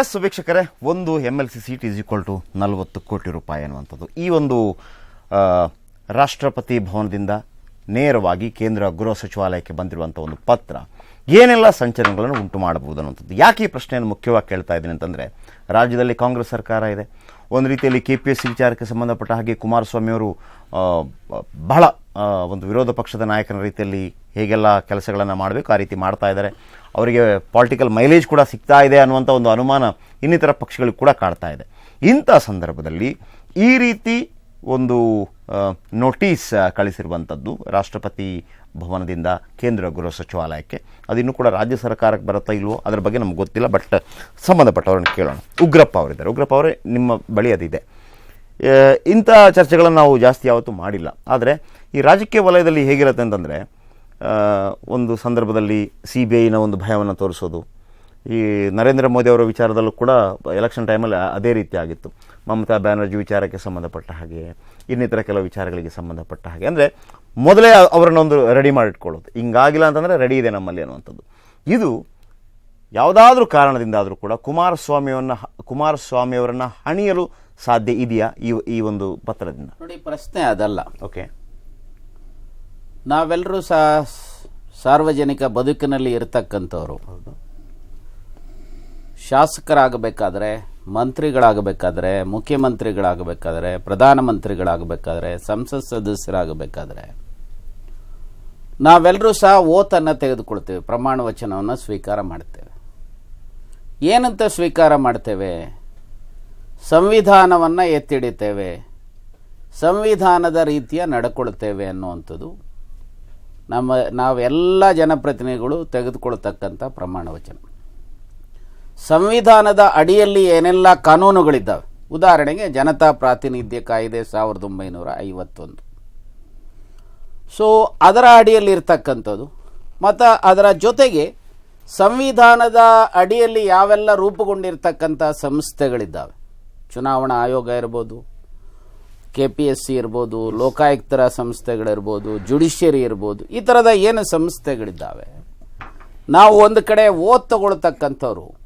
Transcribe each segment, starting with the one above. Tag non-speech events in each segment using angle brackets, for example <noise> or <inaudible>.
S ವೀಕ್ಷಕರೇ, ಒಂದು M L C seat is equal to ನಲವತ್ತು ಕೋಟಿ ರೂಪಾಯಿ ಅನ್ನುವಂಥದ್ದು. ಈ ಒಂದು ರಾಷ್ಟ್ರಪತಿ ಭವನದಿಂದ ನೇರವಾಗಿ ಕೇಂದ್ರ ಗೃಹ ಸಚಿವಾಲಯಕ್ಕೆ ಬಂದಿರುವಂಥ ಒಂದು ಪತ್ರ ಏನೆಲ್ಲ ಸಂಚಲನಗಳನ್ನು ಉಂಟು ಮಾಡಬಹುದು ಅನ್ನುವಂಥದ್ದು. ಯಾಕೆ ಈ ಪ್ರಶ್ನೆಯನ್ನು ಮುಖ್ಯವಾಗಿ ಕೇಳ್ತಾ ಇದ್ದೀನಿ ಅಂತಂದರೆ, ರಾಜ್ಯದಲ್ಲಿ ಕಾಂಗ್ರೆಸ್ ಸರ್ಕಾರ ಇದೆ. ಒಂದು ರೀತಿಯಲ್ಲಿ ಕೆ ಪಿ ಎಸ್ ವಿಚಾರಕ್ಕೆ ಸಂಬಂಧಪಟ್ಟ ಹಾಗೆ ಕುಮಾರಸ್ವಾಮಿಯವರು ಬಹಳ ಒಂದು ವಿರೋಧ ಪಕ್ಷದ ನಾಯಕನ ರೀತಿಯಲ್ಲಿ ಹೇಗೆಲ್ಲ ಕೆಲಸಗಳನ್ನು ಮಾಡಬೇಕು, ಆ ರೀತಿ ಮಾಡ್ತಾ ಇದ್ದಾರೆ. ಅವರಿಗೆ ಪಾಲಿಟಿಕಲ್ ಮೈಲೇಜ್ ಕೂಡ ಸಿಗ್ತಾ ಇದೆ ಅನ್ನುವಂಥ ಒಂದು ಅನುಮಾನ ಇನ್ನಿತರ ಪಕ್ಷಗಳಿಗೆ ಕೂಡ ಕಾಡ್ತಾ ಇದೆ. ಇಂಥ ಸಂದರ್ಭದಲ್ಲಿ ಈ ರೀತಿ ಒಂದು ನೋಟಿಸ್ ಕಳಿಸಿರುವಂಥದ್ದು ರಾಷ್ಟ್ರಪತಿ ಭವನದಿಂದ ಕೇಂದ್ರ ಗೃಹ ಸಚಿವಾಲಯಕ್ಕೆ. ಅದಿನ್ನೂ ಕೂಡ ರಾಜ್ಯ ಸರ್ಕಾರಕ್ಕೆ ಬರುತ್ತಾ ಇಲ್ವೋ ಅದರ ಬಗ್ಗೆ ನಮ್ಗೆ ಗೊತ್ತಿಲ್ಲ ಬಟ್ ಸಂಬಂಧಪಟ್ಟವ್ರನ್ನ ಕೇಳೋಣ. ಉಗ್ರಪ್ಪ ಅವರಿದ್ದಾರೆ. ಉಗ್ರಪ್ಪ ಅವರೇ ನಿಮ್ಮ ಬಳಿ ಅದಿದೆ. ಇಂಥ ಚರ್ಚೆಗಳನ್ನು ನಾವು ಜಾಸ್ತಿ ಯಾವತ್ತೂ ಮಾಡಿಲ್ಲ. ಆದರೆ ಈ ರಾಜಕೀಯ ವಲಯದಲ್ಲಿ ಹೇಗಿರುತ್ತೆ ಅಂತಂದರೆ ಒಂದು ಸಂದರ್ಭದಲ್ಲಿ ಸಿ ಬಿ ಐನ ಒಂದು ಭಯವನ್ನು ತೋರಿಸೋದು ಈ ನರೇಂದ್ರ ಮೋದಿ ಅವರ ವಿಚಾರದಲ್ಲೂ ಕೂಡ ಎಲೆಕ್ಷನ್ ಟೈಮಲ್ಲಿ ಅದೇ ರೀತಿ ಆಗಿತ್ತು. ಮಮತಾ ಬ್ಯಾನರ್ಜಿ ವಿಚಾರಕ್ಕೆ ಸಂಬಂಧಪಟ್ಟ ಹಾಗೆ ಇನ್ನಿತರ ಕೆಲವು ವಿಚಾರಗಳಿಗೆ ಸಂಬಂಧಪಟ್ಟ ಹಾಗೆ. ಅಂದರೆ ಮೊದಲೇ ಅವರನ್ನೊಂದು ರೆಡಿ ಮಾಡಿಟ್ಕೊಳ್ಳೋದು. ಹಿಂಗಾಗಿಲ್ಲ ಅಂತಂದರೆ ರೆಡಿ ಇದೆ ನಮ್ಮಲ್ಲಿ ಅನ್ನುವಂಥದ್ದು. ಇದು ಯಾವುದಾದ್ರೂ ಕಾರಣದಿಂದಾದರೂ ಕೂಡ ಕುಮಾರಸ್ವಾಮಿಯವನ್ನು ಕುಮಾರಸ್ವಾಮಿಯವರನ್ನು ಹಣಿಯಲು ಸಾಧ್ಯ ಇದೆಯಾ ಈ ಈ ಒಂದು ಪತ್ರದಿಂದ? ನೋಡಿ ಪ್ರಶ್ನೆ ಅದಲ್ಲ. ಓಕೆ ನಾವೆಲ್ಲರೂ ಸಹ ಸಾರ್ವಜನಿಕ ಬದುಕಿನಲ್ಲಿ ಇರತಕ್ಕಂಥವ್ರು. ಶಾಸಕರಾಗಬೇಕಾದ್ರೆ, ಮಂತ್ರಿಗಳಾಗಬೇಕಾದ್ರೆ, ಮುಖ್ಯಮಂತ್ರಿಗಳಾಗಬೇಕಾದ್ರೆ, ಪ್ರಧಾನಮಂತ್ರಿಗಳಾಗಬೇಕಾದ್ರೆ, ಸಂಸತ್ ಸದಸ್ಯರಾಗಬೇಕಾದ್ರೆ, ನಾವೆಲ್ಲರೂ ಸಹ ಓತನ್ನು ತೆಗೆದುಕೊಳ್ತೇವೆ, ಪ್ರಮಾಣ ವಚನವನ್ನು ಸ್ವೀಕಾರ ಮಾಡ್ತೇವೆ. ಏನಂತ ಸ್ವೀಕಾರ ಮಾಡ್ತೇವೆ? ಸಂವಿಧಾನವನ್ನು ಎತ್ತಿಡಿತೇವೆ, ಸಂವಿಧಾನದ ರೀತಿಯ ನಡ್ಕೊಳ್ತೇವೆ ಅನ್ನುವಂಥದ್ದು ನಮ್ಮ, ನಾವೆಲ್ಲ ಜನಪ್ರತಿನಿಧಿಗಳು ತೆಗೆದುಕೊಳ್ತಕ್ಕಂಥ ಪ್ರಮಾಣ ವಚನ. ಸಂವಿಧಾನದ ಅಡಿಯಲ್ಲಿ ಏನೆಲ್ಲ ಕಾನೂನುಗಳಿದ್ದಾವೆ? ಉದಾಹರಣೆಗೆ ಜನತಾ ಪ್ರಾತಿನಿಧ್ಯ ಕಾಯ್ದೆ ಸಾವಿರದ ಒಂಬೈನೂರ ಐವತ್ತೊಂದು ಸೊ ಅದರ ಅಡಿಯಲ್ಲಿ ಇರ್ತಕ್ಕಂಥದ್ದು. ಮತ್ತು ಅದರ ಜೊತೆಗೆ ಸಂವಿಧಾನದ ಅಡಿಯಲ್ಲಿ ಯಾವೆಲ್ಲ ರೂಪುಗೊಂಡಿರ್ತಕ್ಕಂಥ ಸಂಸ್ಥೆಗಳಿದ್ದಾವೆ? ಚುನಾವಣಾ ಆಯೋಗ ಇರ್ಬೋದು ಕೆ ಪಿ ಎಸ್ ಸಿ ಇರ್ಬೋದು, ಲೋಕಾಯುಕ್ತರ ಸಂಸ್ಥೆಗಳಿರ್ಬೋದು, ಜುಡಿಷಿಯರಿ ಇರ್ಬೋದು, ಈ ಥರದ ಏನು ಸಂಸ್ಥೆಗಳಿದ್ದಾವೆ? ನಾವು ಒಂದು ಕಡೆ ಓದ್ ತಗೊಳ್ತಕ್ಕಂಥವ್ರು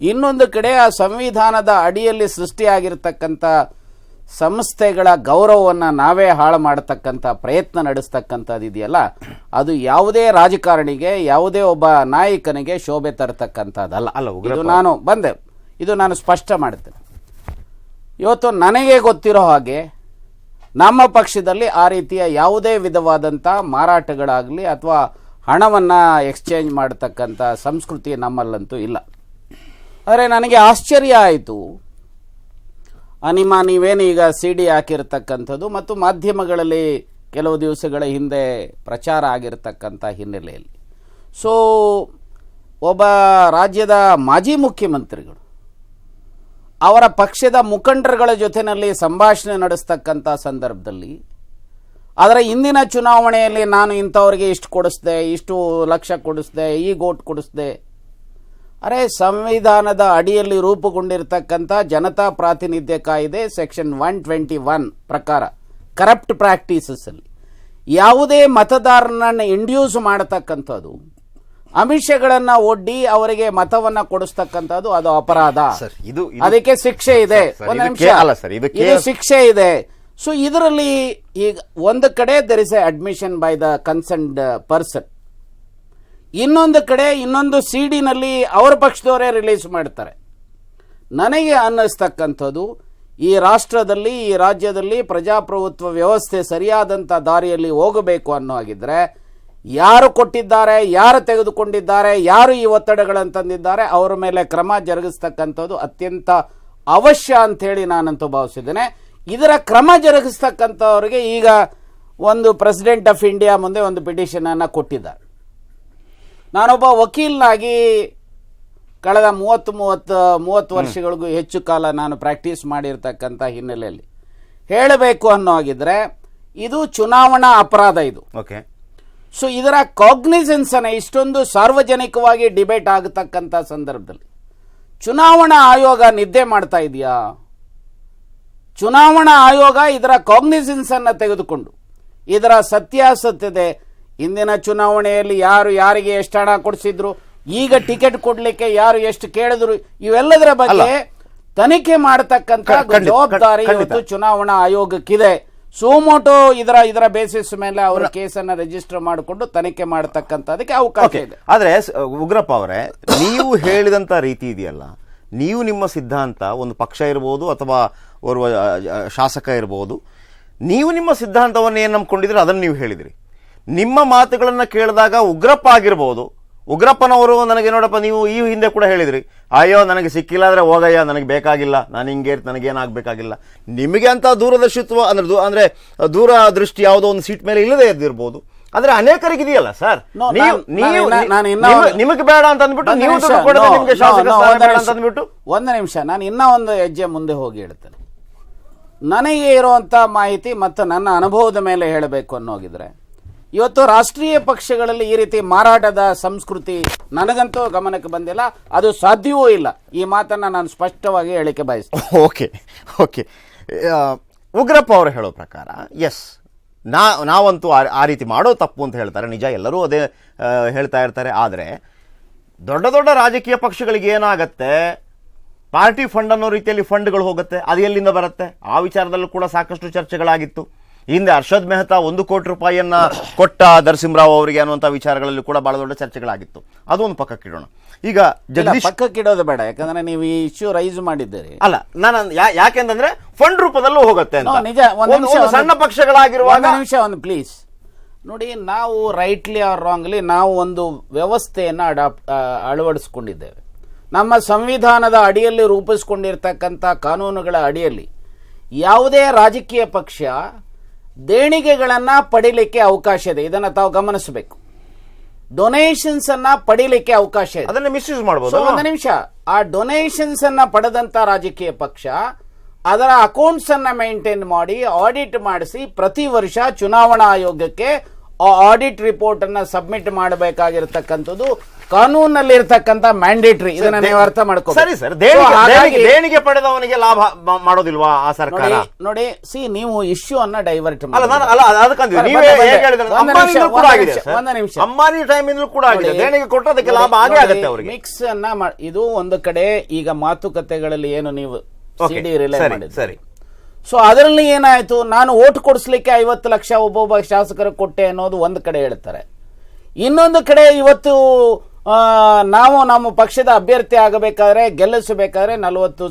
ಇನ್ನೊಂದು ಕಡೆ ಆ ಸಂವಿಧಾನದ ಅಡಿಯಲ್ಲಿ ಸೃಷ್ಟಿಯಾಗಿರ್ತಕ್ಕಂಥ ಸಂಸ್ಥೆಗಳ ಗೌರವವನ್ನು ನಾವೇ ಹಾಳು ಮಾಡತಕ್ಕಂಥ ಪ್ರಯತ್ನ ನಡೆಸ್ತಕ್ಕಂಥದ್ದು ಇದೆಯಲ್ಲ ಅದು ಯಾವುದೇ ರಾಜಕಾರಣಿಗೆ ಯಾವುದೇ ಒಬ್ಬ ನಾಯಕನಿಗೆ ಶೋಭೆ ತರತಕ್ಕಂಥದ್ದಲ್ಲ. ಅಲ್ಲ, ಇದು ನಾನು ಬಂದೆ. ಇದು ನಾನು ಸ್ಪಷ್ಟ ಮಾಡ್ತೇನೆ. ಇವತ್ತು ನನಗೆ ಗೊತ್ತಿರೋ ಹಾಗೆ ನಮ್ಮ ಪಕ್ಷದಲ್ಲಿ ಆ ರೀತಿಯ ಯಾವುದೇ ವಿಧವಾದಂಥ ಮಾರಾಟಗಳಾಗಲಿ ಅಥವಾ ಹಣವನ್ನು ಎಕ್ಸ್ಚೇಂಜ್ ಮಾಡತಕ್ಕಂಥ ಸಂಸ್ಕೃತಿ ನಮ್ಮಲ್ಲಂತೂ ಇಲ್ಲ. ಆದರೆ ನನಗೆ ಆಶ್ಚರ್ಯ ಆಯಿತು. ಅನಿಮ ನೀವೇನು ಈಗ ಸಿ ಡಿ ಹಾಕಿರ್ತಕ್ಕಂಥದ್ದು ಮತ್ತು ಮಾಧ್ಯಮಗಳಲ್ಲಿ ಕೆಲವು ದಿವಸಗಳ ಹಿಂದೆ ಪ್ರಚಾರ ಆಗಿರತಕ್ಕಂಥ ಹಿನ್ನೆಲೆಯಲ್ಲಿ. ಸೊ ಒಬ್ಬ ರಾಜ್ಯದ ಮಾಜಿ ಮುಖ್ಯಮಂತ್ರಿಗಳು, ಅವರ ಪಕ್ಷದ ಮುಖಂಡರುಗಳ ಜೊತೆಯಲ್ಲಿ ಸಂಭಾಷಣೆ ನಡೆಸ್ತಕ್ಕಂಥ ಸಂದರ್ಭದಲ್ಲಿ, ಆದರೆ ಇಂದಿನ ಚುನಾವಣೆಯಲ್ಲಿ ನಾನು ಇಂಥವ್ರಿಗೆ ಇಷ್ಟು ಕೊಡಿಸ್ದೆ, ಇಷ್ಟು ಲಕ್ಷ ಕೊಡಿಸ್ದೆ, ಈ ಗೋಟ್ ಕೊಡಿಸ್ದೆ ಅರೆ ಸಂವಿಧಾನದ ಅಡಿಯಲ್ಲಿ ರೂಪುಗೊಂಡಿರ್ತಕ್ಕಂಥ ಜನತಾ ಪ್ರಾತಿನಿಧ್ಯ ಕಾಯ್ದೆ ಸೆಕ್ಷನ್ ಒನ್ ಟ್ವೆಂಟಿ ಒನ್ ಪ್ರಕಾರ ಕರಪ್ಟ್ ಪ್ರಾಕ್ಟೀಸಸ್ ಅಲ್ಲಿ. ಯಾವುದೇ ಮತದಾರನನ್ನು ಇಂಡ್ಯೂಸ್ ಮಾಡತಕ್ಕಂಥದ್ದು ಅಮಿಷಗಳನ್ನು ಒಡ್ಡಿ ಅವರಿಗೆ ಮತವನ್ನ ಕೊಡಿಸ್ತಕ್ಕಂಥದ್ದು ಅದು ಅಪರಾಧ. ಸರ್, ಇದು- ಅದಕ್ಕೆ ಶಿಕ್ಷೆ ಇದು. ಇದು ಶಿಕ್ಷೆ ಇದೆ. ಸೊ ಇದರಲ್ಲಿ ಈಗ ಒಂದು ಕಡೆ there is a admission by the concerned person ಇನ್ನೊಂದು ಕಡೆ ಇನ್ನೊಂದು ಸಿ ಡಿನಲ್ಲಿ ಅವರ ಪಕ್ಷದವರೇ ರಿಲೀಸ್ ಮಾಡ್ತಾರೆ. ನನಗೆ ಅನ್ನಿಸ್ತಕ್ಕಂಥದ್ದು, ಈ ರಾಷ್ಟ್ರದಲ್ಲಿ, ಈ ರಾಜ್ಯದಲ್ಲಿ ಪ್ರಜಾಪ್ರಭುತ್ವ ವ್ಯವಸ್ಥೆ ಸರಿಯಾದಂಥ ದಾರಿಯಲ್ಲಿ ಹೋಗಬೇಕು ಅನ್ನೋ ಹಾಗಿದ್ರೆ, ಯಾರು ಕೊಟ್ಟಿದ್ದಾರೆ, ಯಾರು ತೆಗೆದುಕೊಂಡಿದ್ದಾರೆ, ಯಾರು ಈ ಒತ್ತಡಗಳನ್ನು ತಂದಿದ್ದಾರೆ, ಅವರ ಮೇಲೆ ಕ್ರಮ ಜರುಗಿಸ್ತಕ್ಕಂಥದ್ದು ಅತ್ಯಂತ ಅವಶ್ಯ ಅಂಥೇಳಿ ನಾನಂತೂ ಭಾವಿಸಿದ್ದೇನೆ. ಇದರ ಕ್ರಮ ಜರುಗಿಸ್ತಕ್ಕಂಥವ್ರಿಗೆ ಈಗ ಒಂದು ಪ್ರೆಸಿಡೆಂಟ್ ಆಫ್ ಇಂಡಿಯಾ ಮುಂದೆ ಒಂದು ಪಿಟಿಷನನ್ನು ಕೊಟ್ಟಿದ್ದಾರೆ. ನಾನೊಬ್ಬ ವಕೀಲನಾಗಿ ಕಳೆದ ಮೂವತ್ತು ಮೂವತ್ತು ಮೂವತ್ತು ವರ್ಷಗಳಿಗೂ ಹೆಚ್ಚು ಕಾಲ ನಾನು ಪ್ರಾಕ್ಟೀಸ್ ಮಾಡಿರ್ತಕ್ಕಂಥ ಹಿನ್ನೆಲೆಯಲ್ಲಿ. ಹೇಳಬೇಕು ಅನ್ನೋ ಹಾಗಿದ್ರೆ ಇದು ಚುನಾವಣಾ ಅಪರಾಧ ಇದು. ಓಕೆ. ಸೊ ಇದರ ಕಾಗ್ನಿಸೆನ್ಸ್ ಅನ್ನ ಇಷ್ಟೊಂದು ಸಾರ್ವಜನಿಕವಾಗಿ ಡಿಬೇಟ್ ಆಗತಕ್ಕಂಥ ಸಂದರ್ಭದಲ್ಲಿ. ಚುನಾವಣಾ ಆಯೋಗ ನಿದ್ದೆ ಮಾಡ್ತಾ ಇದೆಯಾ? ಚುನಾವಣಾ ಆಯೋಗ ಇದರ ಕಾಗ್ನಿಸೆನ್ಸ್ ಅನ್ನ ತೆಗೆದುಕೊಂಡು ಇದರ ಸತ್ಯಾಸತ್ಯತೆ ಇಂದಿನ ಚುನಾವಣೆಯಲ್ಲಿ ಯಾರು ಯಾರಿಗೆ ಎಷ್ಟು ಹಣ ಕೊಡಿಸಿದ್ರು ಈಗ ಟಿಕೆಟ್ ಕೊಡ್ಲಿಕ್ಕೆ ಯಾರು ಎಷ್ಟು ಕೇಳಿದ್ರು ಇವೆಲ್ಲದರ ಬಗ್ಗೆ ತನಿಖೆ ಮಾಡತಕ್ಕಂತ ಜವಾಬ್ದಾರಿ. ಇವತ್ತು ಚುನಾವಣಾ ಆಯೋಗಕ್ಕಿದೆ. ಸೋಮೋಟೋ ಇದರ ಇದರ ಬೇಸಿಸ್ ಮೇಲೆ ಅವರ ಕೇಸನ್ನ ರಿಜಿಸ್ಟರ್ ಮಾಡಿಕೊಂಡು ತನಿಖೆ ಮಾಡತಕ್ಕಂಥದಕ್ಕೆ ಅವಕಾಶ ಇದೆ. ಆದ್ರೆ ಉಗ್ರಪ್ಪ ಅವರೇ ನೀವು ಹೇಳಿದಂತ ರೀತಿ ಇದೆಯಲ್ಲ ನೀವು ನಿಮ್ಮ ಸಿದ್ಧಾಂತ ಒಂದು ಪಕ್ಷ ಇರ್ಬೋದು ಅಥವಾ ಓರ್ವ ಶಾಸಕ ಇರ್ಬೋದು ನೀವು ನಿಮ್ಮ ಸಿದ್ಧಾಂತವನ್ನು ಏನು ನಂಬ್ಕೊಂಡಿದ್ರೆ ಅದನ್ನು ನೀವು ಹೇಳಿದ್ರಿ. ನಿಮ್ಮ ಮಾತುಗಳನ್ನು ಕೇಳಿದಾಗ ಉಗ್ರಪ್ಪ ಆಗಿರ್ಬೋದು ಉಗ್ರಪ್ಪನವರು ನನಗೆ ನೋಡಪ್ಪ ನೀವು ಈ ಹಿಂದೆ ಕೂಡ ಹೇಳಿದ್ರಿ. ಅಯ್ಯೋ ನನಗೆ ಸಿಕ್ಕಿಲ್ಲ ಅಂದರೆ ಹೋಗಯ್ಯ ನನಗೆ ಬೇಕಾಗಿಲ್ಲ. ನಾನು ಹಿಂಗೆ ನನಗೇನಾಗಬೇಕಾಗಿಲ್ಲ ನಿಮಗೆ ಅಂತ ದೂರದರ್ಶಿತ್ವ ಅಂದ್ರೆ ದೂ- ಅಂದ್ರೆ ದೂರ ದೃಷ್ಟಿ ಯಾವುದೋ ಒಂದು ಸೀಟ್ ಮೇಲೆ ಇಲ್ಲದೆ ಇದ್ದಿರ್ಬೋದು. ಆದ್ರೆ ಅನೇಕರಿಗೆ ಇದೆಯಲ್ಲ ಸರ್? ನೀವು ನಾನ್- ನೀವು ನಿಮಗೆ ಬೇಡ ಅಂತ ಅಂದ್ಬಿಟ್ಟು ನೀವು ನಿಮಗೆ ಶಾಸಕ ಅಂತ ಅಂದ್ಬಿಟ್ಟು? ಒಂದು ನಿಮಿಷ ನಾನು ಇನ್ನೂ ಒಂದು ಹೆಜ್ಜೆ ಮುಂದೆ ಹೋಗಿ ಹೇಳ್ತೇನೆ. ನನಗೆ ಇರುವಂತ ಮಾಹಿತಿ ಮತ್ತು ನನ್ನ ಅನುಭವದ ಮೇಲೆ ಹೇಳಬೇಕು ಅನ್ನೋಗಿದ್ರೆ ಇವತ್ತು ರಾಷ್ಟ್ರೀಯ ಪಕ್ಷಗಳಲ್ಲಿ ಈ ರೀತಿ ಮಾರಾಟದ ಸಂಸ್ಕೃತಿ ನನಗಂತೂ ಗಮನಕ್ಕೆ ಬಂದಿಲ್ಲ. ಅದು ಸಾಧ್ಯವೂ ಇಲ್ಲ. ಈ ಮಾತನ್ನ ನಾನು ಸ್ಪಷ್ಟವಾಗಿ ಹೇಳಿಕೆ ಬಯಸ್ತೇನೆ. Okay okay. ಉಗ್ರಪ್ಪ ಅವರು ಹೇಳೋ ಪ್ರಕಾರ ಎಸ್ ನಾ, ನಾವಂತೂ ಆ ಆ ರೀತಿ ಮಾಡೋ ತಪ್ಪು ಅಂತ ಹೇಳ್ತಾರೆ. ನಿಜ, ಎಲ್ಲರೂ ಅದೇ ಹೇಳ್ತಾ ಇರ್ತಾರೆ. ಆದರೆ, ದೊಡ್ಡ ದೊಡ್ಡ ರಾಜಕೀಯ ಪಕ್ಷಗಳಿಗೆ ಏನಾಗತ್ತೆ? ಪಾರ್ಟಿ ಫಂಡ್ ಅನ್ನೋ ರೀತಿಯಲ್ಲಿ ಫಂಡ್ಗಳು ಹೋಗುತ್ತೆ. ಅದು ಎಲ್ಲಿಂದ ಬರುತ್ತೆ? ಆ ವಿಚಾರದಲ್ಲೂ ಕೂಡ ಸಾಕಷ್ಟು ಚರ್ಚೆಗಳಾಗಿತ್ತು. ಹಿಂದೆ ಹರ್ಷದ್ ಮೆಹ್ತಾ ಒಂದು ಕೋಟಿ ರೂಪಾಯಿಯನ್ನ ಕೊಟ್ಟ ನರಸಿಂಹರಾವ್ ಅವರಿಗೆ ಅನ್ನುವಂಥ ವಿಚಾರಗಳಲ್ಲಿ ಕೂಡ ಬಹಳ ದೊಡ್ಡ ಚರ್ಚೆಗಳಾಗಿತ್ತು. ಅದು ಒಂದು ಪಕ್ಕಕ್ಕಿಡೋಣ ಈಗ ಜಗದೀಶ್ ಪಕ್ಕಕ್ಕಿಡೋದು ಬೇಡ ಯಾಕಂದ್ರೆ ನೀವು ಈ ಇಶ್ಯೂ ರೈಸ್ ಮಾಡಿದ್ದೀರಿ. ಅಲ್ಲ ನಾನು ಯಾಕೆಂದ್ರೆ ಯಾಕೆಂತಂದ್ರೆ ಫಂಡ್ ರೂಪದಲ್ಲೂ ಹೋಗುತ್ತೆ ನಿಜ ಒಂದ್ ಸಣ್ಣ ಪಕ್ಷಗಳಾಗಿರುವಾಗ ನಿಮಿಷ ಒಂದು ಪ್ಲೀಸ್ ನೋಡಿ ನಾವು ರೈಟ್ಲಿ ಆರ್ ರಾಂಗ್ಲಿ ನಾವು ಒಂದು ವ್ಯವಸ್ಥೆಯನ್ನು ಅಡಾಪ್ಟ್ ಅಳವಡಿಸ್ಕೊಂಡಿದ್ದೇವೆ. ನಮ್ಮ ಸಂವಿಧಾನದ ಅಡಿಯಲ್ಲಿ ರೂಪಿಸ್ಕೊಂಡಿರ್ತಕ್ಕಂಥ ಕಾನೂನುಗಳ ಅಡಿಯಲ್ಲಿ ಯಾವುದೇ ರಾಜಕೀಯ ಪಕ್ಷ ದೇಣಿಗೆಗಳನ್ನು ಪಡಿಲಿಕ್ಕೆ ಅವಕಾಶ ಇದೆ. ಇದನ್ನು ತಾವು ಗಮನಿಸಬೇಕು. ಡೊನೇಷನ್ಸ್ ಅನ್ನ ಪಡಿಲಿಕ್ಕೆ ಅವಕಾಶ ಇದೆ. ಅದನ್ನ ಮಿಸ್ಯೂಸ್ ಮಾಡಬಹುದು ಒಂದು ನಿಮಿಷ. ಆ ಡೊನೇಷನ್ಸ್ ಅನ್ನ ಪಡೆದಂತ ರಾಜಕೀಯ ಪಕ್ಷ ಅದರ ಅಕೌಂಟ್ಸ್ ಅನ್ನ ಮೇಂಟೈನ್ ಮಾಡಿ ಆಡಿಟ್ ಮಾಡಿಸಿ ಪ್ರತಿ ವರ್ಷ ಚುನಾವಣಾ ಆಯೋಗಕ್ಕೆ ಆ ಆಡಿಟ್ ರಿಪೋರ್ಟ್ ಅನ್ನ ಸಬ್ಮಿಟ್ ಮಾಡಬೇಕಾಗಿರ್ತಕ್ಕಂಥದ್ದು ಕಾನೂನಲ್ಲಿ ಇರತಕ್ಕಂತ ಮ್ಯಾಂಡೇಟರಿ ಇದನ್ನ ನೀವು ಅರ್ಥ ಮಾಡ್ಕೋ ಸರಿ ಸರ್ ದೇಣಿಗೆ ಪಡೆದವನಿಗೆ ಲಾಭ ಮಾಡೋದಿಲ್ವಾ ಆ ಸರ್ಕಾರ? ನೋಡಿ ಸಿ ನೀವು ಇಶ್ಯೂ ಅನ್ನ ಡೈವರ್ಟ್ ನಿಮಿಷ, ಆಗಿದೆ. ಒಂದು ನಿಮಿಷ. ಅಂಬಾನಿ ಟೈಮಿಂದಲೂ ಕೂಡ ಆಗಿದೆ. ದೇಣಿಗೆ ಕೊಟ್ಟರೆ ಅದಕ್ಕೆ ಲಾಭ ಆಗೇ ಆಗುತ್ತೆ ಅವರಿಗೆ. ಮಿಕ್ಸ್ ಅನ್ನ ಇದು ಒಂದು ಕಡೆ ಈಗ ಮಾತುಕತೆಗಳಲ್ಲಿ ಏನು ನೀವು ಸಿಡಿ ರಿಲೇ ಮಾಡಿದ್ರಿ ಸರಿ. ಸೊ ಅದರಲ್ಲಿ ಏನಾಯ್ತು ನಾನು ಓಟ್ ಕೊಡಿಸ್ಲಿಕ್ಕೆ ಐವತ್ತು ಲಕ್ಷ ಒಬ್ಬೊಬ್ಬ ಶಾಸಕರು ಕೊಟ್ಟೆ ಅನ್ನೋದು ಒಂದು ಕಡೆ ಹೇಳ್ತಾರೆ ಇನ್ನೊಂದು ಕಡೆ ಇವತ್ತು ನಾವು ನಮ್ಮ ಪಕ್ಷದ ಅಭ್ಯರ್ಥಿ ಆಗಬೇಕಾದ್ರೆ ಗೆಲ್ಲಿಸಬೇಕಾದ್ರೆ ನಲವತ್ತು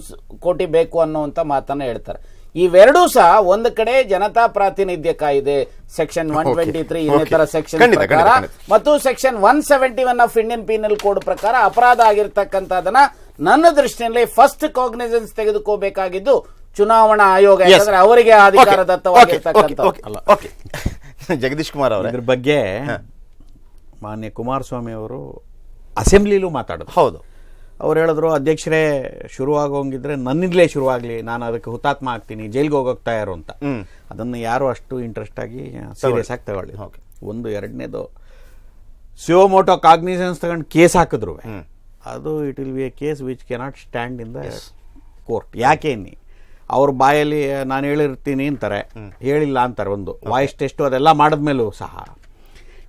ಕೋಟಿ ಬೇಕು ಅನ್ನುವಂಥ ಮಾತನ್ನು ಹೇಳ್ತಾರೆ ಇವೆರಡೂ ಸಹ ಒಂದು ಕಡೆ ಜನತಾ ಪ್ರಾತಿನಿಧ್ಯ ಕಾಯ್ದೆ ಸೆಕ್ಷನ್ ಒನ್ ಟ್ವೆಂಟಿ ತ್ರೀ ಇನ್ನಿತರ. ಸೆಕ್ಷನ್ ಪ್ರಕಾರ. ಮತ್ತು section one seventy one of Indian penal code ಪ್ರಕಾರ ಅಪರಾಧ ಆಗಿರ್ತಕ್ಕಂಥದನ್ನ ನನ್ನ ದೃಷ್ಟಿಯಲ್ಲಿ ಫಸ್ಟ್ ಕಾಗ್ನಿಸೆನ್ಸ್ ತೆಗೆದುಕೋಬೇಕಾಗಿದ್ದು ಚುನಾವಣಾ ಆಯೋಗ. ಯಾಕಂದ್ರೆ ಅವರಿಗೆ ಅಧಿಕಾರ ಓಕೆ ದತ್ತವಾಗಿರ್ತಕ್ಕಂಥ. <laughs> ಜಗದೀಶ್ ಕುಮಾರ್ ಅವರ. ಇದ್ರ ಬಗ್ಗೆ ಮಾನ್ಯ ಕುಮಾರಸ್ವಾಮಿ ಅವರು ಅಸೆಂಬ್ಲಿಲೂ ಮಾತಾಡೋದು. ಹೌದು. ಅವ್ರು ಹೇಳಿದ್ರು ಅಧ್ಯಕ್ಷರೇ ಶುರುವಾಗೋಂಗಿದ್ರೆ ನನ್ನಿಂದಲೇ ಶುರುವಾಗಲಿ. ನಾನು ಅದಕ್ಕೆ ಹುತಾತ್ಮ ಆಗ್ತೀನಿ. ಜೈಲ್ಗೆ ಹೋಗೋಕೆ ತಯಾರು ಅಂತ. ಅದನ್ನು ಯಾರು ಅಷ್ಟು ಇಂಟ್ರೆಸ್ಟ್ ಆಗಿ ಸೀರಿಯಸ್ ಆಗಿ ತಗೊಳ್ಳಿ. ಒಂದು ಎರಡನೇದು ಸಿಯೋಮೋಟೋ ಕಾಗ್ನಿಸೆನ್ಸ್ ತಗೊಂಡು ಕೇಸ್ ಹಾಕಿದ್ರು ಅದು it will be a case which cannot stand in the court ಯಾಕೆ ಅನ್ನಿ? ಅವ್ರ ಬಾಯಲ್ಲಿ ನಾನು ಹೇಳಿರ್ತೀನಿ ಅಂತಾರೆ. ಹೇಳಿಲ್ಲ ಅಂತಾರೆ ಒಂದು. ವಾಯ್ಸ್ ಟೆಸ್ಟು ಅದೆಲ್ಲ ಮಾಡಿದ್ಮೇಲೂ ಸಹ.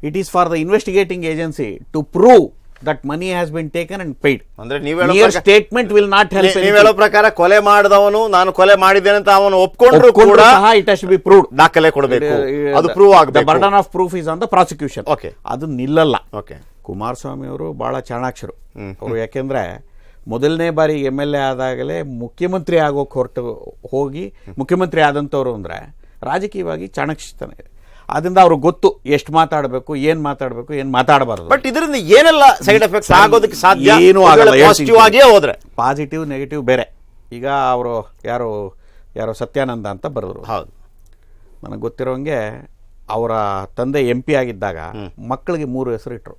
It is for the investigating agency to prove that money has been taken and paid ಅಂದ್ರೆ ನೀವು ಸ್ಟೇಟ್ಮೆಂಟ್ ವಿಲ್ ನಾಟ್ ಹೆಲ್ಪ್ ನೀವು ಹೇಳೋ ಪ್ರಕಾರ ಕೊಲೆ ಮಾಡಿದವನು ನಾನು ಕೊಲೆ ಮಾಡಿದ್ದೇನೆ ಅಂತ ಅವನು ಒಪ್ಕೊಂಡ್ರು ಕೂಡ ಇಟ್ ಹಸ್ ಬಿ ಪ್ರೂವ್ ದಾಖಲೆ ಕೊಡಬೇಕು. ಅದು ಪ್ರೂವ್ ಆಗಬೇಕು. Burden of proof is on the prosecution okay ಅದು ನಿಲ್ಲಲ್ಲ. ಓಕೆ ಕುಮಾರಸ್ವಾಮಿ ಅವರು ಬಹಳ ಚಾಣಾಕ್ಷರು. ಅವರು ಯಾಕೆಂದ್ರೆ ಮೊದಲನೇ ಬಾರಿ ಎಂ ಎಲ್ ಎ ಆದಾಗಲೇ ಮುಖ್ಯಮಂತ್ರಿ ಆಗೋಕೆ ಹೊರಟು ಹೋಗಿ ಮುಖ್ಯಮಂತ್ರಿ ಆದಂಥವ್ರು ಅಂದರೆ ರಾಜಕೀಯವಾಗಿ ಚಾಣಕ್ಷತನ ಇದೆ ಅದರಿಂದ ಅವ್ರಿಗೆ ಗೊತ್ತು ಎಷ್ಟು ಮಾತಾಡಬೇಕು ಏನು ಮಾತಾಡಬೇಕು ಏನು ಮಾತಾಡಬಾರದು. ಬಟ್ ಇದರಿಂದ ಏನೆಲ್ಲ ಸೈಡ್ ಎಫೆಕ್ಟ್ಸ್ ಆಗೋದಕ್ಕೆ ಸಾಧ್ಯ? ಏನೂ ಆಗಲ್ಲ ಪಾಸಿಟಿವ್ ಆಗಿಯೇ ಹೋದ್ರೆ. ಪಾಸಿಟಿವ್ ನೆಗೆಟಿವ್ ಬೇರೆ. ಈಗ ಅವರು ಯಾರು ಯಾರೋ ಸತ್ಯಾನಂದ ಅಂತ ಬರೆದ್ರು. ಹೌದು. ನನಗೆ ಗೊತ್ತಿರೋಂಗೆ ಅವರ ತಂದೆ ಎಂ ಪಿ ಆಗಿದ್ದಾಗ ಮಕ್ಕಳಿಗೆ ಮೂರು ಹೆಸರು ಇಟ್ರು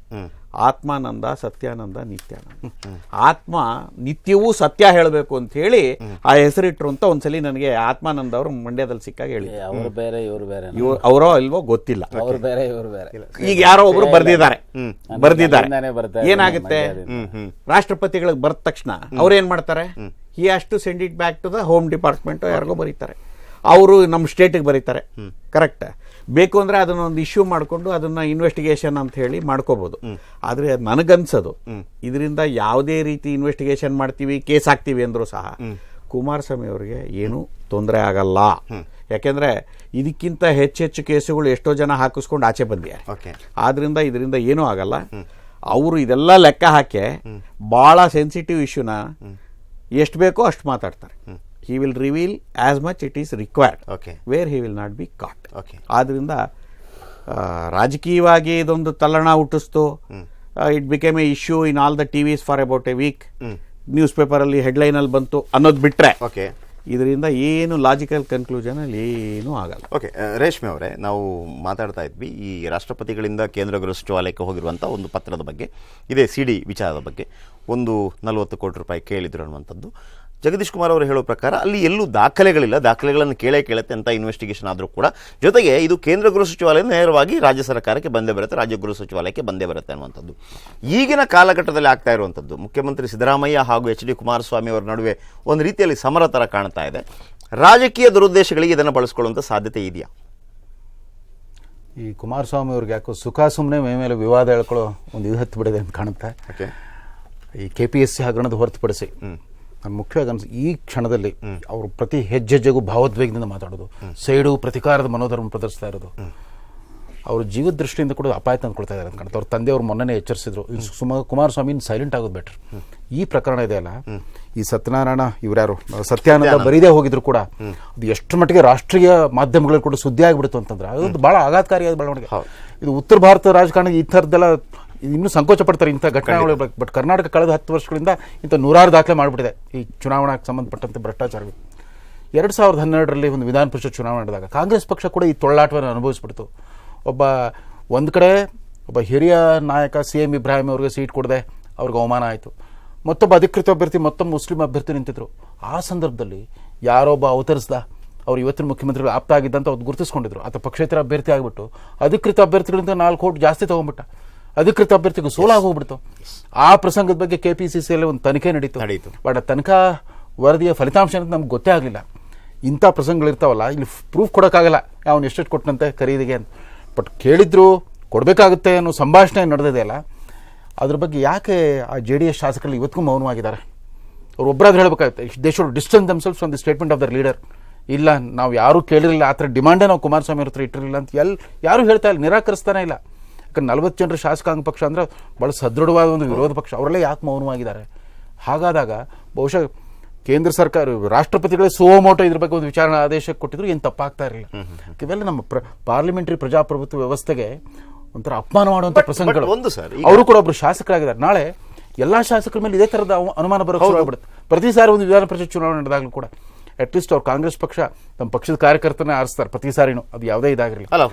ಆತ್ಮಾನಂದ ಸತ್ಯಾನಂದ ನಿತ್ಯಾನಂದ. ಆತ್ಮ ನಿತ್ಯವೂ ಸತ್ಯ ಹೇಳಬೇಕು ಅಂತ ಹೇಳಿ ಆ ಹೆಸರಿಟ್ರು ಅಂತ ಒಂದ್ಸಲಿ ನನಗೆ ಆತ್ಮಾನಂದ ಅವರು ಮಂಡ್ಯದಲ್ಲಿ ಸಿಕ್ಕಾಗ ಹೇಳಿ ಅವ್ರು ಬೇರೆ ಇವ್ರು ಬೇರೆ. ಅವರೋ ಇಲ್ವೋ ಗೊತ್ತಿಲ್ಲ. ಅವ್ರು ಬೇರೆ ಇವ್ರು ಬೇರೆ. ಈಗ ಯಾರೋ ಒಬ್ರು ಬರ್ದಿದ್ದಾರೆ. ಬರ್ದಿದ್ದಾರೆ. ಏನಾಗುತ್ತೆ? ರಾಷ್ಟ್ರಪತಿಗಳಿಗೆ ಬರ್ದ ತಕ್ಷಣ ಅವ್ರೇನ್ ಏನ್ ಮಾಡ್ತಾರೆ ಹಿ ಅಷ್ಟು to send it back to the home department ಯಾರಿಗೋ ಬರೀತಾರೆ. ಅವರು ನಮ್ಮ ಸ್ಟೇಟಿಗೆ ಬರೀತಾರೆ. ಕರೆಕ್ಟ್ ಬೇಕು ಅಂದರೆ ಅದನ್ನ ಒಂದು ಇಶ್ಯೂ ಮಾಡಿಕೊಂಡು ಅದನ್ನು ಇನ್ವೆಸ್ಟಿಗೇಷನ್ ಅಂತ ಹೇಳಿ ಮಾಡ್ಕೋಬೋದು. ಆದರೆ ನನಗನ್ಸೋದು. ಇದರಿಂದ ಯಾವುದೇ ರೀತಿ ಇನ್ವೆಸ್ಟಿಗೇಷನ್ ಮಾಡ್ತೀವಿ ಕೇಸ್ ಹಾಕ್ತೀವಿ ಅಂದರೂ ಸಹ ಕುಮಾರಸ್ವಾಮಿ ಅವರಿಗೆ ಏನೂ ತೊಂದರೆ ಆಗಲ್ಲ. ಯಾಕೆಂದರೆ ಇದಕ್ಕಿಂತ ಹೆಚ್ಚೆಚ್ಚು ಕೇಸುಗಳು ಎಷ್ಟೋ ಜನ ಹಾಕಿಸ್ಕೊಂಡು ಆಚೆ ಬಂದಿದ್ದಾರೆ. ಆದ್ದರಿಂದ ಆದ್ರಿಂದ ಇದರಿಂದ ಏನೂ ಆಗಲ್ಲ. ಅವರು ಇದೆಲ್ಲ ಲೆಕ್ಕ ಹಾಕಿ ಭಾಳ ಸೆನ್ಸಿಟಿವ್ ಇಶ್ಯೂನ ಎಷ್ಟು ಬೇಕೋ ಅಷ್ಟು ಮಾತಾಡ್ತಾರೆ. He will reveal as much it is required Okay. Where he will not be caught Okay. ಆದ್ದರಿಂದ ರಾಜಕೀಯವಾಗಿ ಇದೊಂದು ತಲ್ಲಣ ಹುಟ್ಟಿಸ್ತು. It became a issue in all the TVs for about a week news ಪೇಪರಲ್ಲಿ ಹೆಡ್ಲೈನಲ್ಲಿ ಬಂತು ಅನ್ನೋದು ಬಿಟ್ಟರೆ ಓಕೆ ಇದರಿಂದ ಏನು ಲಾಜಿಕಲ್ ಕನ್ಕ್ಲೂಷನ್ ಅಲ್ಲಿ ಏನೂ ಆಗಲ್ಲ. ಓಕೆ ರೇಷ್ಮೆ ಅವರೇ ನಾವು ಮಾತಾಡ್ತಾ ಇದ್ವಿ ಈ ರಾಷ್ಟ್ರಪತಿಗಳಿಂದ ಕೇಂದ್ರ ಗೃಹ ಸಚಿವಾಲಯಕ್ಕೆ ಹೋಗಿರುವಂಥ ಒಂದು ಪತ್ರದ ಬಗ್ಗೆ. ಇದೇ ಸಿ ಡಿ ವಿಚಾರದ ಬಗ್ಗೆ. ಒಂದು ನಲವತ್ತು ಕೋಟಿ ರೂಪಾಯಿ ಕೇಳಿದ್ರು ಅನ್ನುವಂಥದ್ದು. ಜಗದೀಶ್ ಕುಮಾರ್ ಅವರು ಹೇಳೋ ಪ್ರಕಾರ ಅಲ್ಲಿ ಎಲ್ಲೂ ದಾಖಲೆಗಳಿಲ್ಲ. ದಾಖಲೆಗಳನ್ನು ಕೇಳೇ ಕೇಳುತ್ತೆ ಅಂತ ಇನ್ವೆಸ್ಟಿಗೇಷನ್ ಆದರೂ ಕೂಡ. ಜೊತೆಗೆ ಇದು ಕೇಂದ್ರ ಗೃಹ ಸಚಿವಾಲಯ ನೇರವಾಗಿ ರಾಜ್ಯ ಸರ್ಕಾರಕ್ಕೆ ಬಂದೇ ಬರುತ್ತೆ ರಾಜ್ಯ ಗೃಹ ಸಚಿವಾಲಯಕ್ಕೆ ಬಂದೇ ಬರುತ್ತೆ ಅನ್ನುವಂಥದ್ದು. ಈಗಿನ ಕಾಲಘಟ್ಟದಲ್ಲಿ ಆಗ್ತಾ ಇರುವಂಥದ್ದು ಮುಖ್ಯಮಂತ್ರಿ ಸಿದ್ದರಾಮಯ್ಯ ಹಾಗೂ ಎಚ್ ಡಿ ಕುಮಾರಸ್ವಾಮಿ ಅವರ ನಡುವೆ ಒಂದು ರೀತಿಯಲ್ಲಿ ಸಮರ ಥರ ಕಾಣ್ತಾ ಇದೆ. ರಾಜಕೀಯ ದುರುದ್ದೇಶಗಳಿಗೆ ಇದನ್ನು ಬಳಸ್ಕೊಳ್ಳುವಂಥ ಸಾಧ್ಯತೆ ಇದೆಯಾ? ಈ ಕುಮಾರಸ್ವಾಮಿ ಅವ್ರಿಗೆ ಯಾಕೋ ಸುಖ ಸುಮ್ಮನೆ ಮೇ ಮೇಲೆ ವಿವಾದ ಹೇಳ್ಕೊಳ್ಳೋ ಒಂದು ಇದು ಹತ್ತು ಬಿಡಿದೆ ಅಂತ ಕಾಣುತ್ತೆ ಈ ಕೆ ಪಿ ಎಸ್ ಸಿ ಹಗರಣದ ಹೊರತುಪಡಿಸಿ ನಾನು ಮುಖ್ಯವಾಗಿ ಅನ್ಸ ಈ ಕ್ಷಣದಲ್ಲಿ ಅವರು ಪ್ರತಿ ಹೆಜ್ಜೆಜ್ಜೆಗೂ ಭಾವೋದ್ವೇಗದಿಂದ ಮಾತಾಡೋದು ಸೈಡು ಪ್ರತಿಕಾರದ ಮನೋಧರ್ಮ ಪ್ರದರ್ಶಿಸ್ತಾ ಇರೋದು. ಅವ್ರ ಜೀವದ ದೃಷ್ಟಿಯಿಂದ ಕೂಡ ಅಪಾಯ ತಂದ್ಕೊಳ್ತಾ ಇದ್ದಾರೆ ಅಂತ ಕಾಣುತ್ತೆ ಅವ್ರ ತಂದೆಯವರು ಮೊನ್ನೆ ಎಚ್ಚರಿಸಿದ್ರು. ಸುಮ ಕುಮಾರಸ್ವಾಮಿ ಸೈಲೆಂಟ್ ಆಗೋದು ಬೆಟರ್ ಈ ಪ್ರಕರಣ ಇದೆಯಲ್ಲ ಈ ಸತ್ಯನಾರಾಯಣ ಇವ್ರ್ಯಾರು ಸತ್ಯಾನಂದ ಬರೀದೇ ಹೋಗಿದ್ರು ಕೂಡ ಅದು ಎಷ್ಟು ಮಟ್ಟಿಗೆ ರಾಷ್ಟ್ರೀಯ ಮಾಧ್ಯಮಗಳಲ್ಲಿ ಕೂಡ ಸುದ್ದಿ ಆಗಿಬಿಡ್ತು ಅಂತಂದ್ರೆ ಅದೊಂದು ಬಹಳ ಆಘಾತಕಾರಿಯಾದ ಬೆಳವಣಿಗೆ. ಇದು ಉತ್ತರ ಭಾರತ ರಾಜಕಾರಣ ಈ ಥರದ್ದೆಲ್ಲ ಇನ್ನೂ ಸಂಕೋಚ ಪಡ್ತಾರೆ ಇಂಥ ಘಟನೆಗಳು ಬಟ್ ಕರ್ನಾಟಕ ಕಳೆದ ಹತ್ತು ವರ್ಷಗಳಿಂದ ಇಂಥ ನೂರಾರು ದಾಖಲೆ ಮಾಡಿಬಿಟ್ಟಿದೆ ಈ ಚುನಾವಣೆಗೆ ಸಂಬಂಧಪಟ್ಟಂತೆ ಭ್ರಷ್ಟಾಚಾರಗಳು ಎರಡು ಸಾವಿರದ ಹನ್ನೆರಡರಲ್ಲಿ ಒಂದು ವಿಧಾನ ಪರಿಷತ್ ಚುನಾವಣೆ ನಡೆದಾಗ ಕಾಂಗ್ರೆಸ್ ಪಕ್ಷ ಕೂಡ ಈ ತೊಳ್ಳಾಟವನ್ನು ಅನುಭವಿಸ್ಬಿಡ್ತು. ಒಬ್ಬ ಒಂದು ಕಡೆ ಒಬ್ಬ ಹಿರಿಯ ನಾಯಕ ಸಿ ಎಂ ಇಬ್ರಾಹಿಂ ಅವ್ರಿಗೆ ಸೀಟ್ ಕೊಡದೆ ಅವ್ರಿಗೆ ಅವಮಾನ ಆಯಿತು. ಮತ್ತೊಬ್ಬ ಅಧಿಕೃತ ಅಭ್ಯರ್ಥಿ ಮತ್ತೊಬ್ಬ ಮುಸ್ಲಿಂ ಅಭ್ಯರ್ಥಿ ನಿಂತಿದ್ರು. ಆ ಸಂದರ್ಭದಲ್ಲಿ ಯಾರೊಬ್ಬ ಅವತರಿಸ್ದ ಅವ್ರು ಇವತ್ತಿನ ಮುಖ್ಯಮಂತ್ರಿಗಳು ಆಪ್ತ ಆಗಿದ್ದಂತ ಅವ್ರು ಗುರುತಿಸ್ಕೊಂಡಿದ್ರು. ಆತ ಪಕ್ಷೇತರ ಅಭ್ಯರ್ಥಿ ಆಗಿಬಿಟ್ಟು ಅಧಿಕೃತ ಅಭ್ಯರ್ಥಿಗಳಿಂದ ನಾಲ್ಕು ಕೋಟಿ ಜಾಸ್ತಿ ತಗೊಂಡ್ಬಿಟ್ಟ. ಅಧಿಕೃತ ಅಭ್ಯರ್ಥಿಗೂ ಸೋಲಾಗಿ ಹೋಗ್ಬಿಡ್ತು. ಆ ಪ್ರಸಂಗದ ಬಗ್ಗೆ ಕೆ ಪಿ ಸಿ ಸಿಯಲ್ಲಿ ಒಂದು ತನಿಖೆ ನಡೀತು. ನಡೀತು. ಬಟ್ ಆ ತನಿಖಾ ವರದಿಯ ಫಲಿತಾಂಶ ಅಂತ ನಮ್ಗೆ ಗೊತ್ತೇ ಆಗಲಿಲ್ಲ. ಇಂಥ ಪ್ರಸಂಗಗಳಿರ್ತಾವಲ್ಲ ಇಲ್ಲಿ ಪ್ರೂಫ್ ಕೊಡೋಕ್ಕಾಗಲ್ಲ. ಅವನು ಎಷ್ಟೆಷ್ಟು ಕೊಟ್ಟನಂತೆ ಖರೀದಿಗೆ ಅಂತ. ಬಟ್ ಕೇಳಿದ್ರು ಕೊಡಬೇಕಾಗುತ್ತೆ ಅನ್ನೋ ಸಂಭಾಷಣೆ ನಡೆದಿದೆಯಲ್ಲ ಅದ್ರ ಬಗ್ಗೆ ಯಾಕೆ ಆ ಜೆ ಡಿ ಎಸ್ ಶಾಸಕರಲ್ಲಿ ಇವತ್ತಿಗೂ ಮೌನವಾಗಿದ್ದಾರೆ? ಅವ್ರು ಒಬ್ಬರಾದ್ರೂ ಹೇಳಬೇಕಾಗುತ್ತೆ they should distance themselves from the statement of their leader ಇಲ್ಲ ನಾವು ಯಾರೂ ಕೇಳಿರಲಿಲ್ಲ. ಆ ಥರ ಡಿಮಾಂಡೇ ನಾವು ಕುಮಾರಸ್ವಾಮಿ ಅವ್ರ ಹತ್ರ ಇಟ್ಟಿರಲಿಲ್ಲ ಅಂತ. ಎಲ್ಲಿ ಯಾರೂ ಹೇಳ್ತಾ ಇಲ್ಲ ನಿರಾಕರಿಸ್ತಾನೆ ಇಲ್ಲ. ಯಾಕಂದ್ರೆ ನಲವತ್ತು ಜನರ ಶಾಸಕಾಂಗ ಪಕ್ಷ ಅಂದ್ರೆ ಭಾಳ ಸದೃಢವಾದ ಒಂದು ವಿರೋಧ ಪಕ್ಷ. ಅವರೆಲ್ಲ ಯಾಕೆ ಮೌನವಾಗಿದ್ದಾರೆ? ಹಾಗಾದಾಗ ಬಹುಶಃ ಕೇಂದ್ರ ಸರ್ಕಾರ ರಾಷ್ಟ್ರಪತಿಗಳೇ ಸೋಮೋಟೋ ಇದ್ರ ಬಗ್ಗೆ ಒಂದು ವಿಚಾರಣಾ ಆದೇಶ ಕೊಟ್ಟಿದ್ರು ಏನು ತಪ್ಪಾಗ್ತಾ ಇರಲಿಲ್ಲ. ಇವೆಲ್ಲ ನಮ್ಮ ಪ್ರ ಪಾರ್ಲಿಮೆಂಟರಿ ಪ್ರಜಾಪ್ರಭುತ್ವ ವ್ಯವಸ್ಥೆಗೆ ಒಂಥರ ಅಪಮಾನ ಮಾಡುವಂಥ ಪ್ರಸಂಗಗಳು. ಒಂದು ಸರ್ ಅವರು ಕೂಡ ಒಬ್ಬರು ಶಾಸಕರಾಗಿದ್ದಾರೆ. ನಾಳೆ ಎಲ್ಲಾ ಶಾಸಕರ ಮೇಲೆ ಇದೇ ತರದ ಅವ- ಅನುಮಾನ ಬರೋಕೆ ಶುರುವಾಗ್ಬಿಡುತ್ತೆ ಪ್ರತಿ ಸಾರಿ ಒಂದು ವಿಧಾನ ಪರಿಷತ್ ಚುನಾವಣೆ ನಡೆದಾಗಲೂ ಕೂಡ. ಅಟ್ಲೀಸ್ಟ್ ಅವ್ರು ಕಾಂಗ್ರೆಸ್ ಪಕ್ಷ ತಮ್ಮ ಪಕ್ಷದ ಕಾರ್ಯಕರ್ತನ ಆರಿಸ್ತಾರೆ. ಪ್ರತಿ ಸಾರಿನೂ ಅದು ಯಾವುದೇ ಇದಾಗಿರಲಿ ಅಲ್ಲ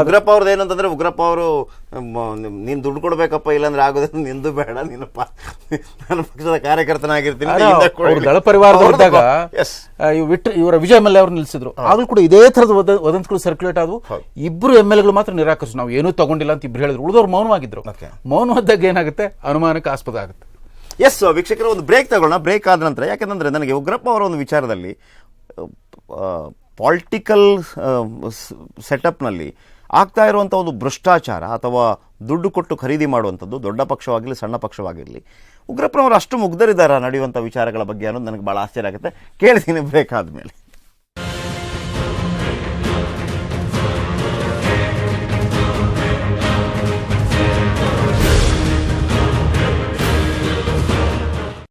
ಉಗ್ರಪ್ಪ ಅವ್ರದ್ದು ಏನಂತಂದ್ರೆ ಉಗ್ರಪ್ಪ ಅವರು ನೀನ್ ದುಡ್ಡು ಕೊಡ್ಬೇಕಪ್ಪ ಇಲ್ಲಾಂದ್ರೆ ಆಗೋದ್ರೆ ನಿಂದು ಬೇಡ ನೀನಪ್ಪ ನನ್ನ ನಾನು ಪಕ್ಷದ ಕಾರ್ಯಕರ್ತನಾಗಿರ್ತೀನಿ ದಳ ಪರಿವಾರ ಅವ್ರದ್ದು- Yes. ವಿಟ್ರ ಇವರ ವಿಜಯ ಎಲ್ ಅವರು ನಿಲ್ಲಿಸಿದ್ರು ಆದ್ರೂ ಕೂಡ ಇದೇ ತರದ ವದ- ವದಂತಿಗಳು ಸರ್ಕ್ಯುಲೇಟ್ ಆದವು. ಇಬ್ರು ಎಂ ಎಲ್ ಎಗಳು ಮಾತ್ರ ನಿರಾಕರಿಸಿ ನಾವು ಏನೂ ತಗೊಂಡಿಲ್ಲ ಅಂತ ಇಬ್ರು ಹೇಳಿದ್ರು. ಉಳಿದವ್ರು ಮೌನವಾಗಿದ್ರು. ಮೌನವಾದಾಗ ಏನಾಗುತ್ತೆ? ಅನುಮಾನಕ್ಕೆ ಆಸ್ಪದ ಆಗುತ್ತೆ. ಎಸ್ ವೀಕ್ಷಕರು, ಒಂದು ಬ್ರೇಕ್ ತಗೊಳ್ಳೋಣ. ಬ್ರೇಕ್ ಆದ ನಂತರ ಯಾಕೆಂದ್ರೆ ನನಗೆ ಉಗ್ರಪ್ಪ ಅವರ ಒಂದು ವಿಚಾರದಲ್ಲಿ ಪಾಲಿಟಿಕಲ್ ಸೆಟಪ್ನಲ್ಲಿ ಆಗ್ತಾ ಇರುವಂಥ ಒಂದು ಭ್ರಷ್ಟಾಚಾರ ಅಥವಾ ದುಡ್ಡು ಕೊಟ್ಟು ಖರೀದಿ ಮಾಡುವಂಥದ್ದು ದೊಡ್ಡ ಪಕ್ಷವಾಗಿರಲಿ, ಸಣ್ಣ ಪಕ್ಷವಾಗಿರಲಿ ಉಗ್ರಪ್ಪನವರು ಅಷ್ಟು ಮುಗ್ಧರಿದ್ದಾರಾ ನಡೆಯುವಂಥ ವಿಚಾರಗಳ ಬಗ್ಗೆ ಅನ್ನೋದು ನನಗೆ ಭಾಳ ಆಶ್ಚರ್ಯ ಆಗುತ್ತೆ. ಕೇಳ್ತೀನಿ ಬ್ರೇಕ್ ಆದಮೇಲೆ.